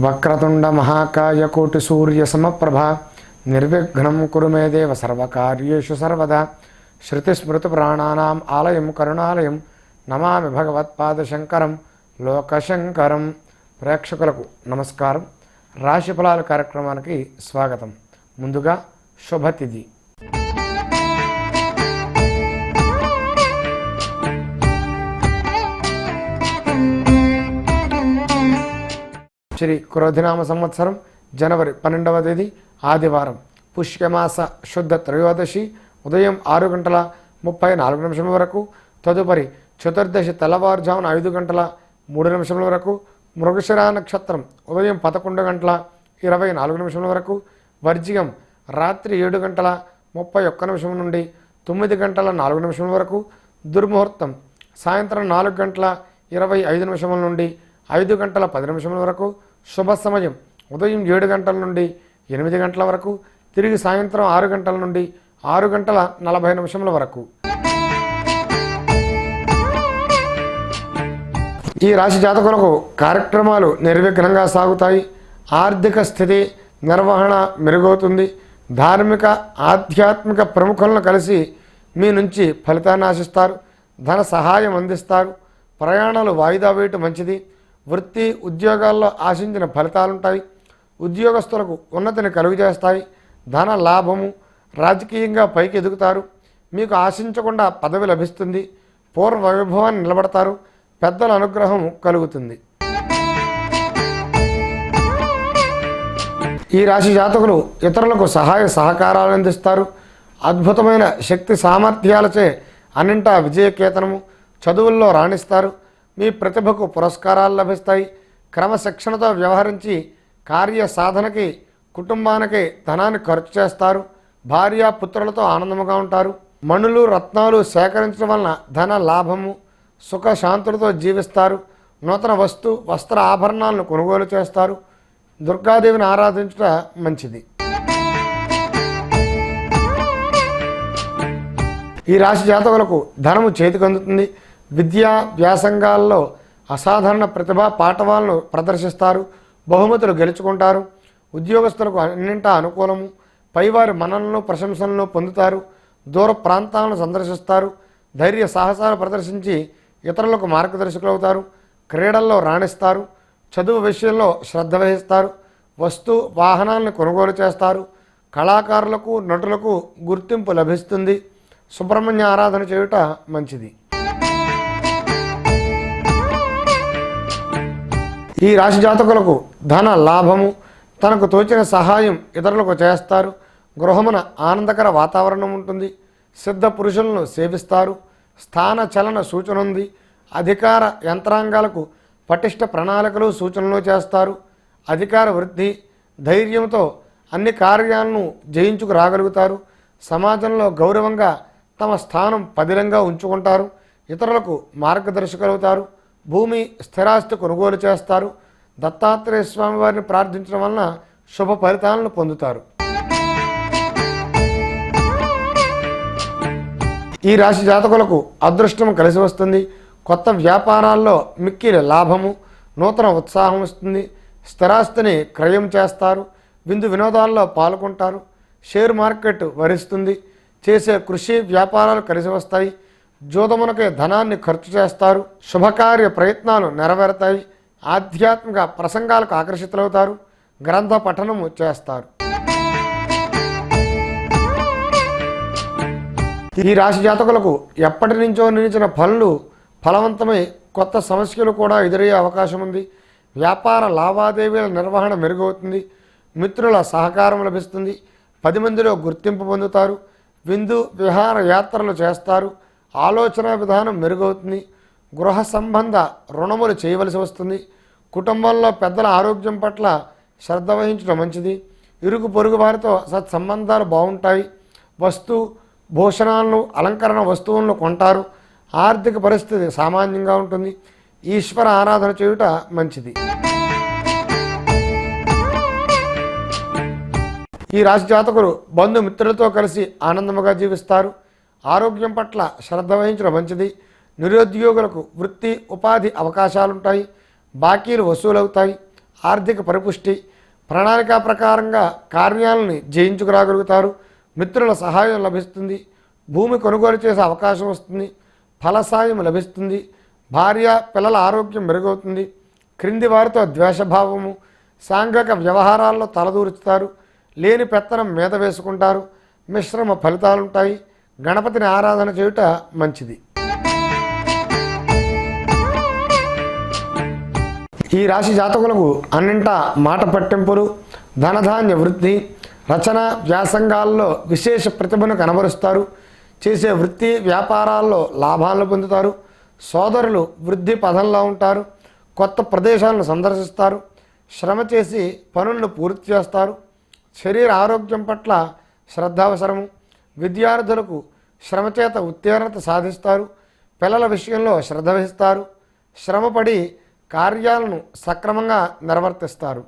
వక్రతుండ మహాకాయ కోటి సూర్య సమప్రభ నిర్విఘ్నం కురు మే దేవ సర్వకార్యేషు సర్వదా. శృతిస్మృతి ప్రాణానాం ఆలయం కరుణాలయం నమామి భగవత్పాదశంకరం లోకశంకరం. ప్రేక్షకులకు నమస్కారం. రాశిఫలాల కార్యక్రమానికి స్వాగతం. ముందుగా శుభతిథి. శ్రీ క్రోధినామ సంవత్సరం జనవరి పన్నెండవ తేదీ ఆదివారం. పుష్యమాస శుద్ధ త్రయోదశి ఉదయం ఆరు గంటల ముప్పై నాలుగు నిమిషముల వరకు తదుపరి చతుర్దశి తెల్లవారుజామున ఐదు గంటల మూడు నిమిషముల వరకు మృగశిరా నక్షత్రం ఉదయం పదకొండు గంటల ఇరవై నాలుగు నిమిషముల వరకు వర్జియం రాత్రి ఏడు గంటల ముప్పై ఒక్క నిమిషం నుండి తొమ్మిది గంటల నాలుగు నిమిషముల వరకు దుర్ముహూర్తం సాయంత్రం నాలుగు గంటల ఇరవై ఐదు నిమిషముల నుండి ఐదు గంటల పది నిమిషముల వరకు శుభ సమయం ఉదయం ఏడు గంటల నుండి ఎనిమిది గంటల వరకు తిరిగి సాయంత్రం ఆరు గంటల నుండి ఆరు గంటల నలభై నిమిషముల వరకు. ఈ రాశి జాతకులకు కార్యక్రమాలు నిర్విఘ్నంగా సాగుతాయి. ఆర్థిక స్థితి నిర్వహణ మెరుగవుతుంది. ధార్మిక ఆధ్యాత్మిక ప్రముఖులను కలిసి మీ నుంచి ఫలితాన్ని ఆశిస్తారు. ధన సహాయం అందిస్తారు. ప్రయాణాలు వాయిదా వేయటం మంచిది. వృత్తి ఉద్యోగాల్లో ఆశించిన ఫలితాలుంటాయి ఉద్యోగస్తులకు ఉన్నతిని కలుగజేస్తాయి ధన లాభము రాజకీయంగా పైకి ఎదుగుతారు మీకు ఆశించకుండా పదవి లభిస్తుంది పూర్వ వైభవాన్ని నిలబడతారు పెద్దల అనుగ్రహం కలుగుతుంది. ఈ రాశి జాతకులు ఇతరులకు సహాయ సహకారాలు అందిస్తారు. అద్భుతమైన శక్తి సామర్థ్యాలచే అన్నింటా విజయకేతనము చదువుల్లో రాణిస్తారు. మీ ప్రతిభకు పురస్కారాలు లభిస్తాయి. క్రమశిక్షణతో వ్యవహరించి కార్య సాధనకి కుటుంబానికి ధనాన్ని ఖర్చు చేస్తారు. భార్య పుత్రులతో ఆనందముగా ఉంటారు. మణులు రత్నాలు సేకరించడం వలన ధన లాభము సుఖశాంతులతో జీవిస్తారు. నూతన వస్తు వస్త్ర ఆభరణాలను కొనుగోలు చేస్తారు. దుర్గాదేవిని ఆరాధించుట మంచిది. ఈ రాశి జాతకులకు ధనము చేతికి అందుతుంది. విద్యా వ్యాసంగాల్లో అసాధారణ ప్రతిభ పాఠవాలను ప్రదర్శిస్తారు బహుమతులు గెలుచుకుంటారు ఉద్యోగస్తులకు అన్నింటా అనుకూలము పైవారి మనలను ప్రశంసలను పొందుతారు దూర ప్రాంతాలను సందర్శిస్తారు ధైర్య సాహసాలు ప్రదర్శించి ఇతరులకు మార్గదర్శకులు అవుతారు క్రీడల్లో రాణిస్తారు చదువు విషయంలో శ్రద్ధ వహిస్తారు వస్తు వాహనాలను కొనుగోలు చేస్తారు కళాకారులకు నటులకు గుర్తింపు లభిస్తుంది. సుబ్రహ్మణ్య ఆరాధన చేయుట మంచిది. ఈ రాశి జాతకులకు ధన లాభము తనకు తోచిన సహాయం ఇతరులకు చేస్తారు. గృహమున ఆనందకర వాతావరణం ఉంటుంది. సిద్ధ పురుషులను సేవిస్తారు. స్థాన చలన సూచన ఉంది. అధికార యంత్రాంగాలకు పటిష్ట ప్రణాళికలు సూచనలు చేస్తారు. అధికార వృద్ధి ధైర్యంతో అన్ని కార్యాలను జయించుకు రాగలుగుతారు. సమాజంలో గౌరవంగా తమ స్థానం పదిలంగా ఉంచుకుంటారు. ఇతరులకు మార్గదర్శకులవుతారు. భూమి స్థిరాస్తి కొనుగోలు చేస్తారు. దత్తాత్రేయ స్వామి వారిని ప్రార్థించడం వలన శుభ ఫలితాలను పొందుతారు. ఈ రాశి జాతకులకు అదృష్టం కలిసి వస్తుంది. కొత్త వ్యాపారాల్లో మిక్కిలి లాభము నూతన ఉత్సాహం వస్తుంది. స్థిరాస్తిని క్రయం చేస్తారు. విందు వినోదాల్లో పాల్గొంటారు. షేర్ మార్కెట్ వరిస్తుంది. చేసే కృషి వ్యాపారాలు కలిసి వస్తాయి. జోదమునకే ధనాన్ని ఖర్చు చేస్తారు శుభకార్య ప్రయత్నాలు నెరవేరుతాయి ఆధ్యాత్మిక ప్రసంగాలకు ఆకర్షితులవుతారు గ్రంథ పఠనము చేస్తారు. ఈ రాశి జాతకులకు ఎప్పటి నుంచో నిలిచిన పనులు ఫలవంతమై కొత్త సమస్యలు కూడా ఎదురయ్యే అవకాశం ఉంది. వ్యాపార లావాదేవీల నిర్వహణ మెరుగవుతుంది మిత్రుల సహకారం లభిస్తుంది పది మందిలో గుర్తింపు పొందుతారు విందు విహార యాత్రలు చేస్తారు ఆలోచన విధానం మెరుగవుతుంది. గృహ సంబంధ రుణములు చేయవలసి వస్తుంది. కుటుంబంలో పెద్దల ఆరోగ్యం పట్ల శ్రద్ధ వహించడం మంచిది. ఇరుగు పొరుగు వారితో సత్సంబంధాలు బాగుంటాయి. వస్తు భూషణాలను అలంకరణ వస్తువులను కొంటారు. ఆర్థిక పరిస్థితి సామాన్యంగా ఉంటుంది. ఈశ్వర ఆరాధన చేయుట మంచిది. ఈ రాశి జాతకులు బంధుమిత్రులతో కలిసి ఆనందముగా జీవిస్తారు. ఆరోగ్యం పట్ల శ్రద్ధ వహించడం మంచిది. నిరుద్యోగులకు వృత్తి ఉపాధి అవకాశాలుంటాయి. బాకీలు వసూలవుతాయి. ఆర్థిక పరిపుష్టి ప్రణాళిక ప్రకారంగా కార్యాలని జయించుకురాగలుగుతారు. మిత్రుల సహాయం లభిస్తుంది. భూమి కొనుగోలు చేసే అవకాశం వస్తుంది. ఫలసాయం లభిస్తుంది. భార్య పిల్లల ఆరోగ్యం మెరుగవుతుంది. క్రింది వారితో ద్వేషభావము సాంఘిక వ్యవహారాల్లో తలదూరుచుతారు. లేని పెత్తనం మీద వేసుకుంటారు. మిశ్రమ ఫలితాలుంటాయి. గణపతిని ఆరాధన చేయుట మంచిది. ఈ రాశి జాతకులకు అన్నింటా మాట పట్టింపులు ధనధాన్య వృద్ధి రచన వ్యాసంగాల్లో విశేష ప్రతిభను కనబరుస్తారు. చేసే వృత్తి వ్యాపారాల్లో లాభాలను పొందుతారు. సోదరులు వృద్ధి పదంలో ఉంటారు. కొత్త ప్రదేశాలను సందర్శిస్తారు. శ్రమ చేసి పనులను పూర్తి చేస్తారు. శరీర ఆరోగ్యం పట్ల శ్రద్ధ అవసరము విద్యార్థులకు శ్రమ చేత ఉత్తీర్ణత సాధిస్తారు. పిల్లల విషయంలో శ్రద్ధ వహిస్తారు. శ్రమపడి కార్యాలను సక్రమంగా నిర్వర్తిస్తారు.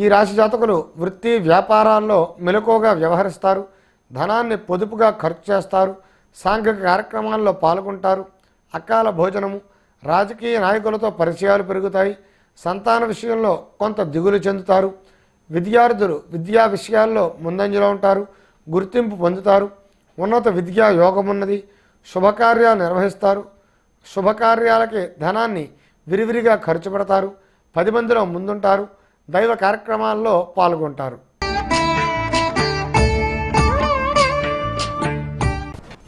ఈ రాశి జాతకులు వృత్తి వ్యాపారాల్లో మెలకువగా వ్యవహరిస్తారు. ధనాన్ని పొదుపుగా ఖర్చు చేస్తారు. సాంఘిక కార్యక్రమాల్లో పాల్గొంటారు. అకాల భోజనము రాజకీయ నాయకులతో పరిచయాలు పెరుగుతాయి. సంతాన విషయంలో కొంత దిగులు చెందుతారు. విద్యార్థులు విద్యా విషయాల్లో ముందంజలో ఉంటారు గుర్తింపు పొందుతారు. ఉన్నత విద్యా యోగం ఉన్నది. శుభకార్యాలు నిర్వహిస్తారు. శుభకార్యాలకి ధనాన్ని విరివిరిగా ఖర్చు పెడతారు. పది మందిలో ముందుంటారు. దైవ కార్యక్రమాల్లో పాల్గొంటారు.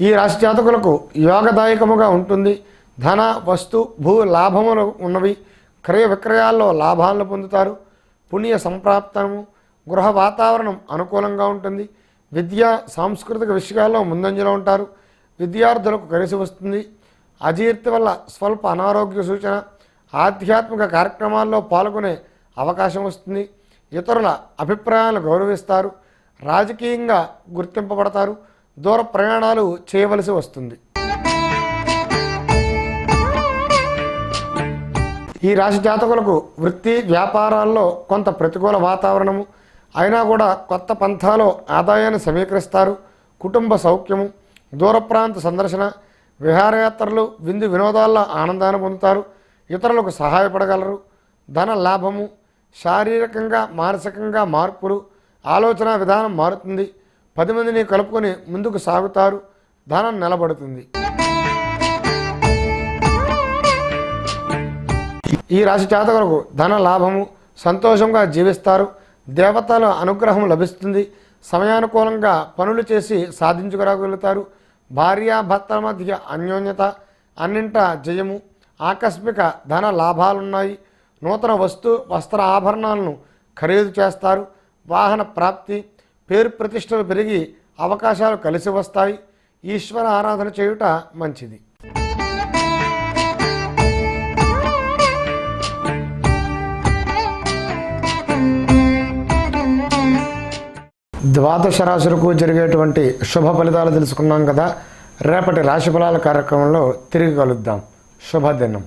ఈ రాశి జాతకులకు యోగదాయకముగా ఉంటుంది. ధన వస్తు భూ లాభములు ఉన్నవి. క్రయ విక్రయాల్లో లాభాలను పొందుతారు. పుణ్య సంప్రాప్తము గృహ వాతావరణం అనుకూలంగా ఉంటుంది. విద్య సాంస్కృతిక విషయాల్లో ముందంజలో ఉంటారు. విద్యార్థులకు కలిసి వస్తుంది. అజీర్తి వల్ల స్వల్ప అనారోగ్య సూచన ఆధ్యాత్మిక కార్యక్రమాల్లో పాల్గొనే అవకాశం వస్తుంది. ఇతరుల అభిప్రాయాలను గౌరవిస్తారు. రాజకీయంగా గుర్తింపబడతారు. దూర ప్రయాణాలు చేయవలసి వస్తుంది. ఈ రాశి జాతకులకు వృత్తి వ్యాపారాల్లో కొంత ప్రతికూల వాతావరణము. అయినా కూడా కొత్త పంథాలో ఆదాయాన్ని సమీకరిస్తారు. కుటుంబ సౌఖ్యము దూర ప్రాంత సందర్శన విహారయాత్రలు విందు వినోదాల్లో ఆనందాన్ని పొందుతారు. ఇతరులకు సహాయపడగలరు. ధన లాభము శారీరకంగా మానసికంగా మార్పులు ఆలోచన విధానం మారుతుంది. పది మందిని కలుపుకొని ముందుకు సాగుతారు. ధనం నిలబడుతుంది. ఈ రాశి జాతకులకు ధన లాభము సంతోషంగా జీవిస్తారు దేవతల అనుగ్రహం లభిస్తుంది. సమయానుకూలంగా పనులు చేసి సాధించుకురాగలుగుతారు. భార్యాభర్తల మధ్య అన్యోన్యత అన్నింట జయము ఆకస్మిక ధన లాభాలున్నాయి. నూతన వస్తు వస్త్ర ఆభరణాలను ఖరీదు చేస్తారు. వాహన ప్రాప్తి పేరు ప్రతిష్టలు పెరిగి అవకాశాలు కలిసి వస్తాయి. ఈశ్వర ఆరాధన చేయుట మంచిది. ద్వాదశ రాశులకు జరిగేటువంటి శుభ ఫలితాలు తెలుసుకున్నాం కదా. రేపటి రాశి ఫలాల కార్యక్రమంలో తిరిగి కలుద్దాం. శుభదినం.